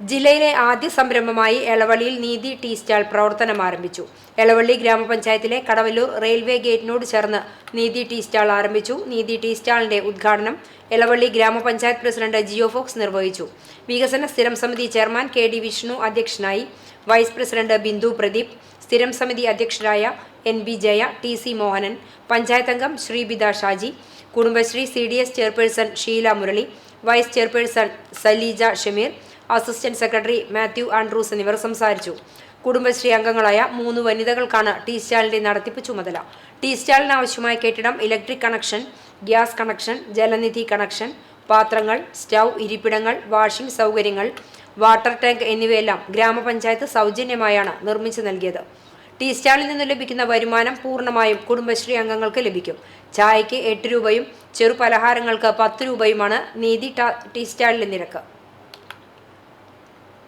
ജില്ലയിലെ ആദ്യ സംരംഭമായി എളവള്ളിയിൽ നീതി ടീ സ്റ്റാൾ പ്രവർത്തനം ആരംഭിച്ചു. എളവള്ളി ഗ്രാമപഞ്ചായത്തിലെ കടവല്ലൂർ റെയിൽവേ ഗേറ്റിനോട് ചേർന്ന് നീതി ടീ സ്റ്റാൾ ആരംഭിച്ചു. നീതി ടീ സ്റ്റാളിന്റെ ഉദ്ഘാടനം എളവള്ളി ഗ്രാമപഞ്ചായത്ത് പ്രസിഡന്റ് ജിയോ ഫോക്സ് നിർവഹിച്ചു. വികസന സ്ഥിരം സമിതി ചെയർമാൻ കെ ഡി വിഷ്ണു അധ്യക്ഷനായി വൈസ് പ്രസിഡന്റ് ബിന്ദു പ്രദീപ് സ്ഥിരം സമിതി അധ്യക്ഷരായ N B Jaya T C Mohanan panchayat അംഗം Sreebitha Shaji Kudumbashree C D S chairperson Sheela Murali vice chairperson Saleeja Shameer assistant secretary Mathew Andrews എന്നിവർ സംസാരിച്ചു. കുടുംബശ്രീ അംഗങ്ങളായ മൂന്ന് വനിതകൾക്കാണ് ടീ സ്റ്റാളിന്റെ നടത്തിപ്പ് ചുമതല. ടീ സ്റ്റാളിന് ആവശ്യമായ കെട്ടിടം electric connection gas connection Jalanidhi connection പാത്രങ്ങൾ സ്റ്റൗ ഇരിപ്പിടങ്ങൾ വാഷിംഗ് സൗകര്യങ്ങൾ വാട്ടർ ടാങ്ക് എന്നിവയെല്ലാം ഗ്രാമപഞ്ചായത്ത് സൗജന്യമായാണ് നിർമ്മിച്ചു നൽകിയത്. ടീ സ്റ്റാളിൽ നിന്ന് ലഭിക്കുന്ന വരുമാനം പൂർണമായും കുടുംബശ്രീ അംഗങ്ങൾക്ക് ലഭിക്കും. ചായയ്ക്ക് എട്ട് രൂപയും ചെറുപലഹാരങ്ങൾക്ക് പത്ത് രൂപയുമാണ് നീതി ടി സ്റ്റാളിലെ നിരക്ക്.